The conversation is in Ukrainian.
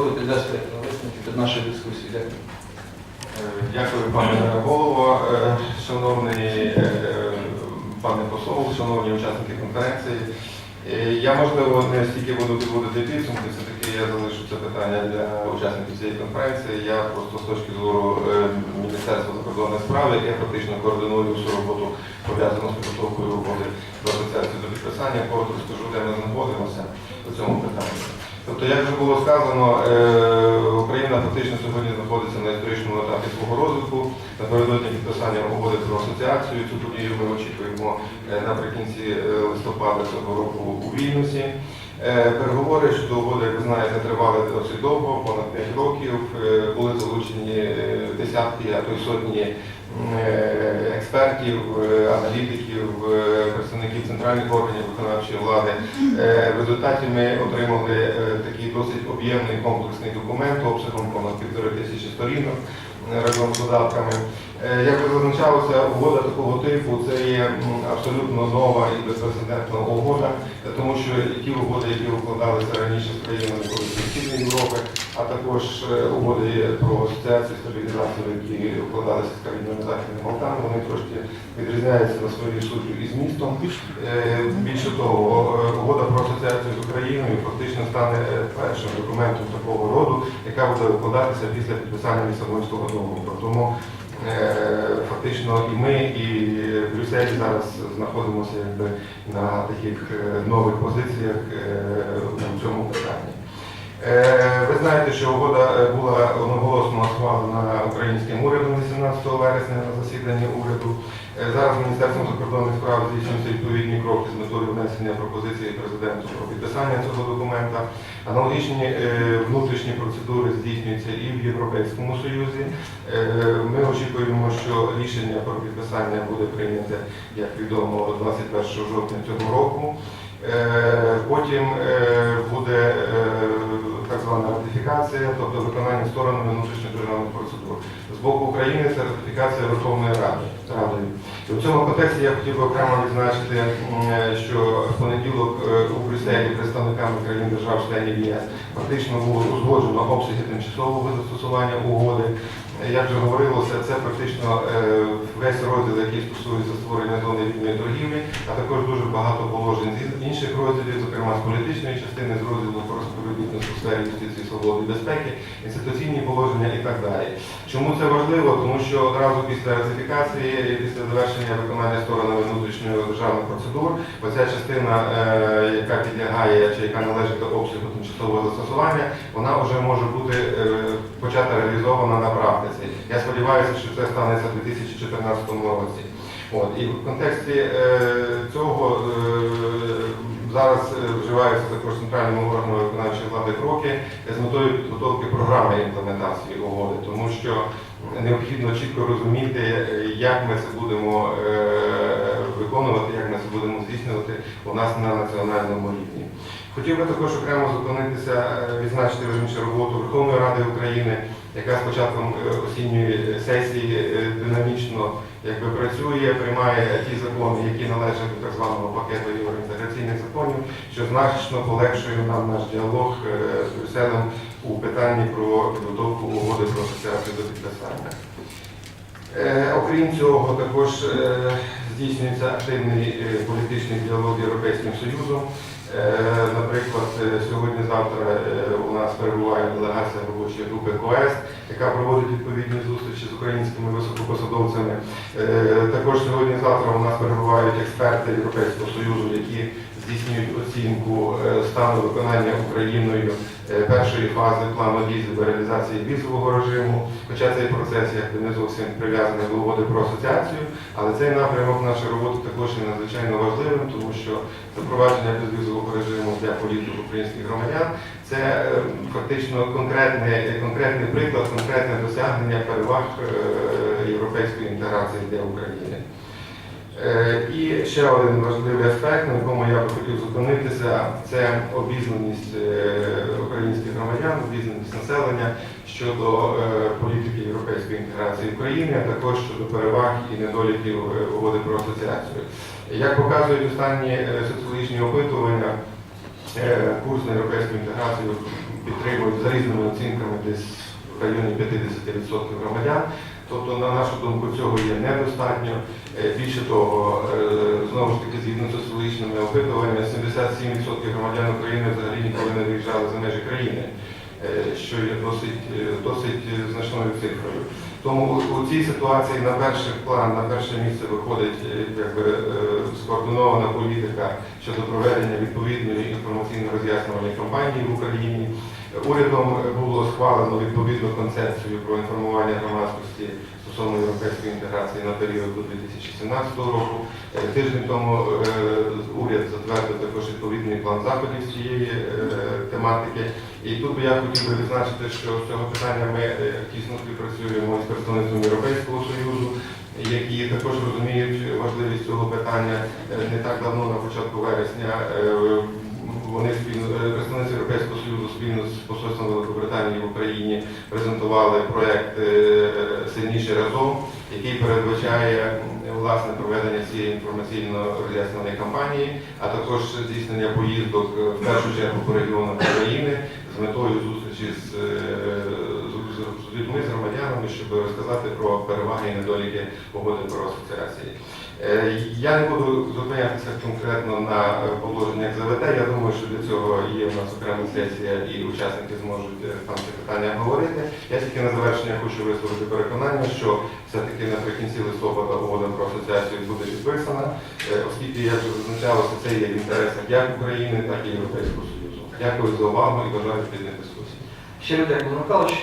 Готові підвести висновки під нашої дискусії. Дякую. Е, Дякую, пане голово. Е, Шановний е, пане посол, шановні учасники конференції. Я, можливо, не стільки буду підводити підсумки, все-таки я залишу це питання для учасників цієї конференції. Я просто з точки зору Міністерства закордонних справ, яке фактично координує всю роботу пов'язану з підготовкою угоди про асоціацію до підписання, коротко скажу, де ми знаходимося у цьому питанні. Тобто, як вже було сказано, е, Україна фактично сьогодні знаходиться на історичному етапі свого розвитку. Напередодні підписання угоди про асоціацію. Цю подію ми очікуємо е, наприкінці е, листопада цього року у Вільнюсі. Переговори щодо угоди, як ви знаєте, тривали досить довго, понад 5 років. Були залучені десятки, а то й сотні експертів, е, аналітиків, е, представників центральних органів виконавчої влади. Е, В результаті ми отримали такий досить об'ємний комплексний документ обсягом понад півтори тисячі сторінок разом з додатками. Е, Як вже зазначалося, угода такого типу це є абсолютно нова і безпрецедентна угода, тому що ті угоди, які укладалися раніше з країнами Східної Європи, а також е, угоди про асоціацію стабілізацію, які укладалися з країнами Західних Балкан, вони трошки відрізняються на своїй суті і змістом. Е, Більше того, угода про асоціацію з Україною фактично стане першим документом такого роду, яка буде викладатися після підписання Лісабонського договору. Тому фактично і ми, і в Брюсселі зараз знаходимося якби на таких е, нових позиціях е, у цьому питанні. Е, Ви знаєте, що угода е, була одноголосно схвалена українським урядом 18 вересня на засіданні уряду. Е, Зараз Міністерством закордонних справ здійснюються відповідні кроки з внесення пропозиції президенту про підписання цього документа. Аналогічні е, внутрішні процедури здійснюються і в Європейському Союзі. Е, Ми очікуємо, що рішення про підписання буде прийняте, як відомо, 21 жовтня цього року. Е, Потім буде так звана ратифікація, тобто виконання сторонами внутрішньої державних процедур. З боку України це ратифікація Верховної Ради В цьому контексті я хотів би окремо відзначити, що в понеділок е, у Брюсселі представниками країн держав-членів ЄС фактично було узгоджено обсяги тимчасового застосування угоди. Як вже говорилося, це практично е, весь розділ, який стосується створення зони вільної торгівлі, а також дуже багато положень з інших розділів, зокрема з політичної частини, з розділу про співробітництво в сфері юстиції, свободи безпеки, інституційні положення і так далі. Чому це важливо? Тому що одразу після ратифікації, після завершення виконання сторонами внутрішньої державних процедур, оця частина, е, яка підлягає чи яка належить до обсягу тимчасового застосування, вона вже може бути е, почата реалізована на практиці. Я сподіваюся, що це станеться в 2014 році. От, і в контексті е, цього зараз вживаються також центральними органами виконавчої влади кроки з метою підготовки програми імплементації угоди, тому що необхідно чітко розуміти, як ми це будемо е, виконувати, як ми це будемо здійснювати у нас на національному рівні. Хотів би також окремо зупинитися, е, відзначити верніше роботу Верховної Ради України, яка з початком е, осінньої сесії е, динамічно якби працює, приймає ті закони, які належать до так званого пакету євроінтеграційних законів, що значно полегшує нам наш діалог з Брюсселем у питанні про підготовку угоди про асоціацію до підписання. Окрім цього, також здійснюється активний е, політичний діалог Європейським Союзом. Е, Наприклад, е, сьогодні-завтра у нас перебуває делегація робочої групи КОЕС, яка проводить відповідні зустрічі з українськими високопосадовцями. Також сьогодні-завтра у нас перебувають експерти Європейського Союзу, які здійснюють оцінку е, стану виконання Україною е, першої фази плану дій з лібералізації візового режиму. Хоча цей процес якби не зовсім прив'язаний до угоди про асоціацію, але цей напрямок нашої роботи також є надзвичайно важливим, тому що запровадження безвізового режиму для політик українських громадян це е, фактично конкретний, конкретний приклад, конкретне досягнення переваг європейської інтеграції для України. Е, І ще один важливий аспект, на якому я би хотів зупинитися, це обізнаність е, українських громадян, обізнаність населення щодо е, політики європейської інтеграції України, а також щодо переваг і недоліків угоди про асоціацію. Як показують останні соціологічні опитування, курс на європейську інтеграцію підтримують за різними оцінками десь в районі 50% громадян. Тобто, на нашу думку, цього є недостатньо. Е, Більше того, е, знову ж таки, згідно з соціологічними опитуваннями, 77% громадян України взагалі ніколи не виїжджали за межі країни, е, що є досить, досить значною цифрою. Тому у цій ситуації на перший план, на перше місце виходить якби, скоординована політика щодо проведення відповідної інформаційно-роз'яснювальної кампанії в Україні. Урядом було схвалено відповідну концепцію про інформування громадськості стосовно європейської інтеграції на період до 2017 року. Е, Тиждень тому е, уряд затвердив також відповідний план заходів з цієї е, тематики. І тут я хотів би відзначити, що з цього питання ми тісно співпрацюємо із представництвом Європейського Союзу, які також розуміють важливість цього питання. Не так давно, на початку вересня, вони спільно Союзу спільно з посольством Великобританії в Україні презентували проєкт е, сильніше разом, який передбачає власне проведення цієї інформаційно-роз'яснювальної кампанії, а також здійснення поїздок е, в першу чергу по регіонах України з метою зустрічі з, е, з- людьми, з громадянами, щоб розказати про переваги і недоліки угоди про асоціації. Е, Я не буду зупинятися конкретно на положеннях ЗВТ. Я думаю, що для цього є в нас окрема сесія і учасники зможуть е, там ці питання говорити. Я тільки на завершення хочу висловити переконання, що все-таки наприкінці листопада угода про асоціацію буде підписана, е, оскільки, як вже зазначалося, це є в інтересах як України, так і Європейського Союзу. Дякую за увагу і бажаю плідних дискусій. Щиро дякую, Михайлович.